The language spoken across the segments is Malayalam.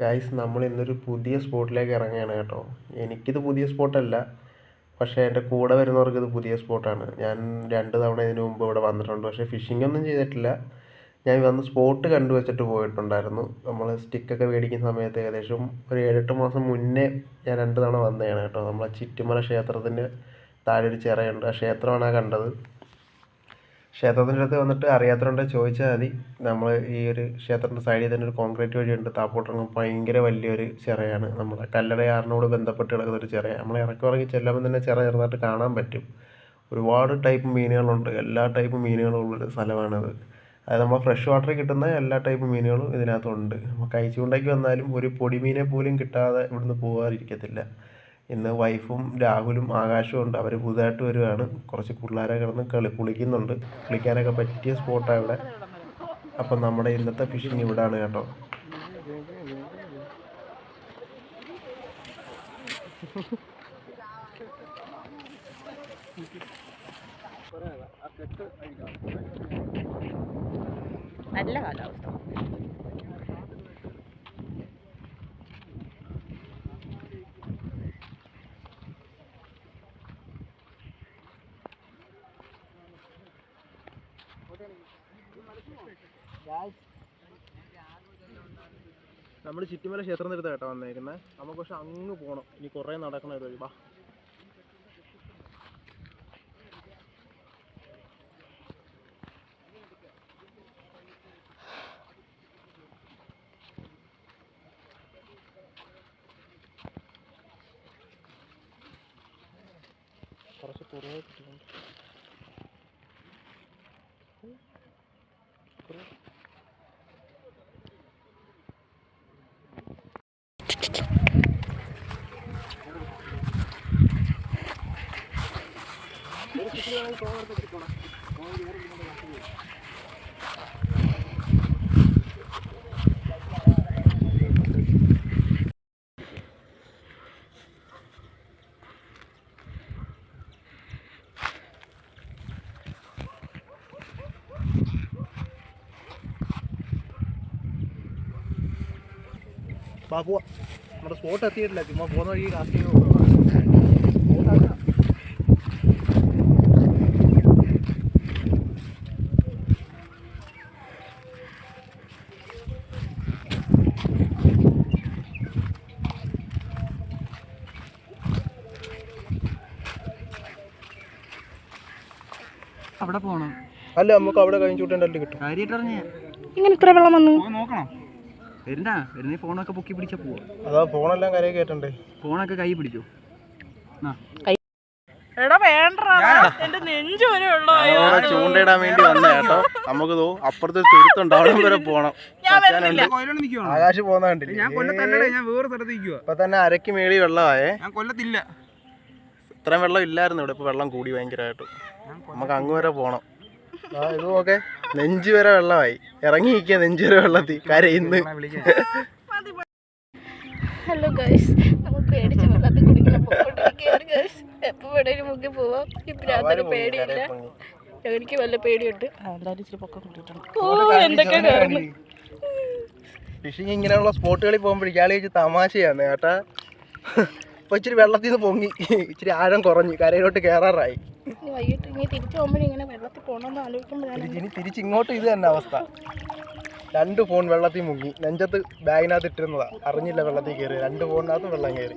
ഗായ്സ് നമ്മൾ ഇന്നൊരു പുതിയ സ്പോട്ടിലേക്ക് ഇറങ്ങുകയാണ് കേട്ടോ. എനിക്കിത് പുതിയ സ്പോട്ടല്ല പക്ഷേ എന്റെ കൂടെ വരുന്നവർക്ക് ഇത് പുതിയ സ്പോട്ടാണ് ഞാൻ രണ്ട് തവണ ഇതിനു മുമ്പ് ഇവിടെ വന്നിട്ടുണ്ട്. പക്ഷേ ഫിഷിംഗ് ഒന്നും ചെയ്തിട്ടില്ല. ഞാൻ വന്ന് സ്പോട്ട് കണ്ടു വെച്ചിട്ട് പോയിട്ടുണ്ടായിരുന്നു നമ്മൾ സ്റ്റിക്കൊക്കെ മേടിക്കുന്ന സമയത്ത് ഏകദേശം ഒരു ഏഴെട്ട് മാസം മുന്നേ ഞാൻ രണ്ട് തവണ വന്നതാണ് കേട്ടോ. നമ്മളെ ചിറ്റുമല ക്ഷേത്രത്തിന്റെ താഴെ ഒരു ചിറയുണ്ട്. ആ ക്ഷേത്രമാണ് ആ കണ്ടത്. ക്ഷേത്രത്തിന്റെ അടുത്ത് വന്നിട്ട് അറിയാത്തവരുണ്ടെങ്കിൽ ചോദിച്ചാൽ മതി. നമ്മൾ ഈ ഒരു ക്ഷേത്രത്തിന്റെ സൈഡിൽ തന്നെ ഒരു കോൺക്രീറ്റ് വഴിയുണ്ട് താപ്പോട്ടിറങ്ങും ഭയങ്കര വലിയൊരു ചിറയാണ് നമ്മുടെ. കല്ലടയാറിനോട് ബന്ധപ്പെട്ട് കിടക്കുന്ന ഒരു ചിറയാണ്. നമ്മൾ ഇറക്കി ഇറങ്ങി ചെല്ലുമ്പോൾ തന്നെ ചിറ ചെറുതായിട്ട് കാണാൻ പറ്റും. ഒരുപാട് ടൈപ്പ് മീനുകളുണ്ട്. എല്ലാ ടൈപ്പ് മീനുകളും ഉള്ളൊരു സ്ഥലമാണത്. അതായത് നമ്മൾ ഫ്രഷ് വാട്ടറിൽ കിട്ടുന്ന എല്ലാ ടൈപ്പ് മീനുകളും ഇതിനകത്തുണ്ട്. നമ്മൾ കഴിച്ചുകൊണ്ടേക്ക് വന്നാലും ഒരു പൊടിമീനെ പോലും കിട്ടാതെ ഇവിടുന്ന് പോകാതിരിക്കത്തില്ല. ഇന്ന് വൈഫും രാഹുലും ആകാശവും ഉണ്ട്. അവർ പുതുതായിട്ട് വരുവാണ്. കുറച്ച് പിള്ളേരെ കിടന്ന് കളി കുളിക്കുന്നുണ്ട്. കുളിക്കാനൊക്കെ പറ്റിയ സ്പോട്ടാണ് ഇവിടെ. അപ്പം നമ്മുടെ ഇന്നത്തെ ഫിഷിങ് ഇവിടാണ് കേട്ടോ. നല്ല കാലാവസ്ഥ. നമ്മൾ ചുറ്റുമല ക്ഷേത്രം അടുത്ത് കേട്ടോ വന്നേക്കുന്നത് നമുക്ക് പക്ഷെ അങ്ങ് പോകണം ഇനി കുറേ നടക്കണം ഒരു വഴി. വാ കുറച്ച് കുറേ കിട്ടുന്നുണ്ട് വാ പോവാ നമ്മുടെ സ്പോട്ട് എത്തിയിട്ടില്ല. ചുമ്മാ പോകുന്ന വഴി കാസ്റ്റ് അവിടെ പോണം. അല്ല നമുക്ക് അവിടെ കഴിഞ്ഞു വിട്ടേണ്ടല്ലേ കിട്ടും. കാര്യമായിട്ട് അറിഞ്ഞ ഇങ്ങനെ ഇത്ര വെള്ളം വന്നു? നോക്കണം. വരുന്ന? വരുന്ന ഫോണൊക്കെ പൊക്കി പിടിച്ച പോവാ. അതാ ഫോണെല്ലാം കരയെ കേട്ടണ്ടേ ഫോണൊക്കെ കൈ പിടിച്ചോ? എടാ വേണ്ടടാ. എന്റെ നെഞ്ചു വരെ ഉള്ളോ അവിടെ ചൂണ്ടയിടാൻ വേണ്ടി വന്ന കേട്ടോ. നമുക്ക് തോ അപ്പുറത്തെ തുരുത്തുണ്ട് അവിടെ വരെ പോണം. ആകാശ് പോകുന്ന കണ്ടില്ല? ഞാൻ കൊല്ലത്തല്ലടേ ഞാൻ വേറെ സ്ഥലത്ത് നിൽക്കുക ഇപ്പൊ തന്നെ അരക്ക് മേളി വെള്ളമായേ. ഞാൻ കൊല്ലത്തില്ല. ഇത്രയും വെള്ളം ഇല്ലായിരുന്നു ഇവിടെ ഇപ്പൊ വെള്ളം കൂടി ഭയങ്കരമായിട്ട് നമുക്ക് അങ്ങ് വരെ പോണം. ആ ഇത് നോക്കെ. നെഞ്ച് വരെ വെള്ളമായി. ഇറങ്ങി നിൽക്കുക നെഞ്ച് വരെ വെള്ളത്തിൽ. കരയിന്ന്. ഹലോ ഗൈസ് നമുക്ക് പേടിച്ച് വെള്ളത്തിൽ കുടിക്കണം പോയിക്കൊണ്ടിരിക്കുകയാണ് ഗൈസ് എപ്പോ വേണേലും മുക്കി പോവാം. ഇപ്പഴാത്തൊരു പേടിയില്ല. എനിക്ക് വല്ല പേടിയുണ്ട്. എന്തായാലും ഇച്ചിരി പൊക്കം കൂട്ടിയിട്ടുണ്ട് ഓ എന്തൊക്കെ ഫിഷിങ് ഇങ്ങനെയുള്ള സ്പോട്ടുകളിൽ പോകുമ്പോഴേക്കും വെച്ച് തമാശയാണ് കേട്ടാ? ഇപ്പൊ ഇച്ചിരി വെള്ളത്തിൽ നിന്ന് പൊങ്ങി. ഇച്ചിരി ആഴം കുറഞ്ഞു. കരയിലോട്ട് കയറാറായി ഇനി വൈകിട്ട് ഇനി തിരിച്ചു പോകുമ്പോൾ ഇങ്ങനെ വെള്ളത്തിൽ പോകണമെന്ന് ആലോചിക്കുമ്പോഴാണ് ഇനി തിരിച്ച് ഇങ്ങോട്ട് ഇത് തന്നെ അവസ്ഥ. രണ്ട് ഫോൺ വെള്ളത്തിൽ മുങ്ങി. നെഞ്ചത്ത് ബാഗിനകത്ത് ഇട്ടിരുന്നതാ. അറിഞ്ഞില്ല വെള്ളത്തിൽ കയറി രണ്ട് ഫോണിനകത്ത് വെള്ളം കയറി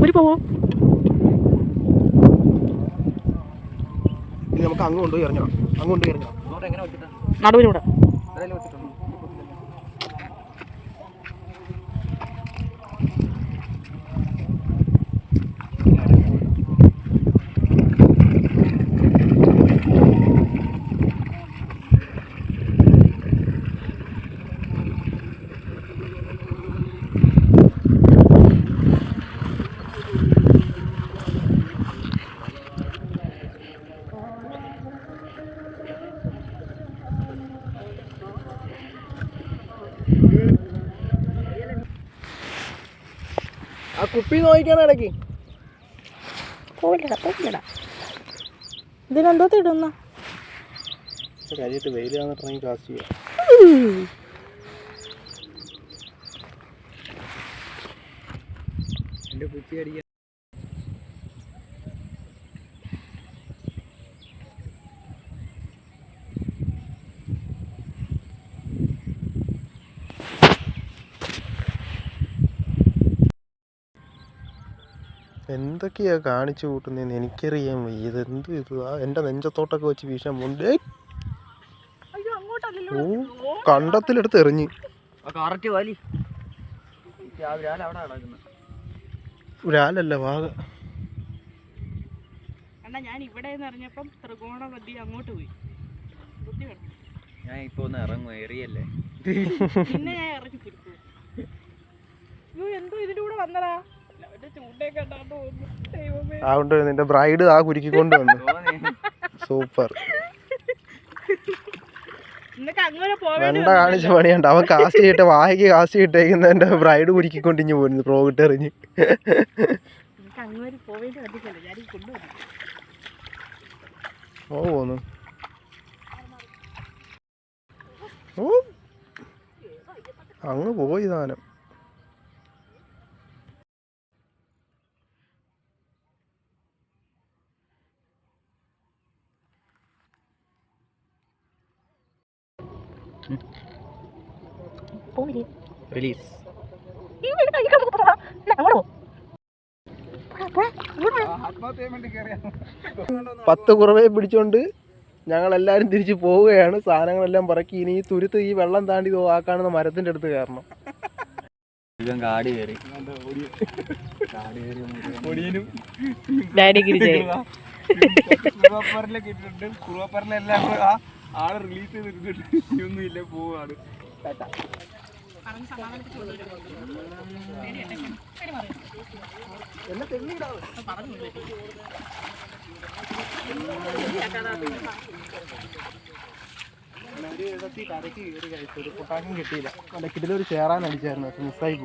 പെരുക്കെ പോവോ? ഇനി നമുക്ക് അങ്ങോട്ട് ഇറങ്ങണം അങ്ങോട്ട് ഇറങ്ങണം നടുവിലൂടെ. നടുവിലൂടെ കുപ്പി നോക്കിക്കാണ് ഇടയ്ക്ക്. പോയില്ലടാ പോയില്ലടാ. ഇതിനെന്തോ തിടുന്ന കാര്യമായിട്ട് വെയിൽ വന്നിട്ടുണ്ടെങ്കിൽ കാസ്റ്റ് ചെയ്യാം. എന്റെ കുപ്പി അടിക്കാൻ എന്തൊക്കെയാ കാണിച്ചു കൂട്ടുന്നതെന്ന് എനിക്കറിയാൻ വയ്യ. ഇതെന്ത് ഇത്? എന്റെ നെഞ്ചത്തോട്ടൊക്കെ വെച്ച് വീശാൻ പോകുന്നുണ്ട്. ഓ കണ്ടത്തിലെടുത്ത് എറിഞ്ഞ്. ഒരാലല്ല വാഗ. ഞാൻ ഇവിടെ ത്രികോണ അങ്ങോട്ട് പോയി. ഞാൻ ഇപ്പൊ ഒന്ന് ഇറങ്ങും എറിയല്ലേ? പിന്നെ ഞാൻ ഇറങ്ങി തിരിച്ചു എന്തോ ഇതിലൂടെ കൂടെ വന്നടാ അതുകൊണ്ട് നിന്റെ ബ്രൈഡ് ആ കുരുക്കിക്കൊണ്ട് വന്നു സൂപ്പർ വെണ്ട കാണിച്ച പണിയുണ്ട്. അവൻ കാസ്റ്റ് ചെയ്തിട്ട് വായിക്ക് കാസ്റ്റ് ചെയ്തിട്ടേക്കുന്നതിന്റെ ബ്രൈഡ് കുരുക്കിക്കൊണ്ട് ഇഞ്ഞു പ്രോഗിട്ട് എറിഞ്ഞ് ഓ പോന്നു അങ്ങ് പോയി സാധനം പോയി റിലീസ് പത്ത് കുറവേ പിടിച്ചോണ്ട് ഞങ്ങൾ എല്ലാരും തിരിച്ചു പോവുകയാണ്. സാധനങ്ങളെല്ലാം പറക്കി. ഇനി ഈ തുരുത്ത് ഈ വെള്ളം താണ്ടി ആക്കാണെന്ന് ആ കാണുന്ന മരത്തിന്റെ അടുത്ത് കയറണം. ആൾ കാടി കയറി. ഇനിയൊന്നും ഇല്ല പോവാണ്. ആൾ റിലീസ് ചെയ്തിട്ടുണ്ട് ഒന്നും ഇല്ല പോവാണ് കിട്ടിയില്ല. കിട്ടിയില്ല ഒരു ചേറാൻ അടിച്ചായിരുന്നു. മിസ്സായി പോയി.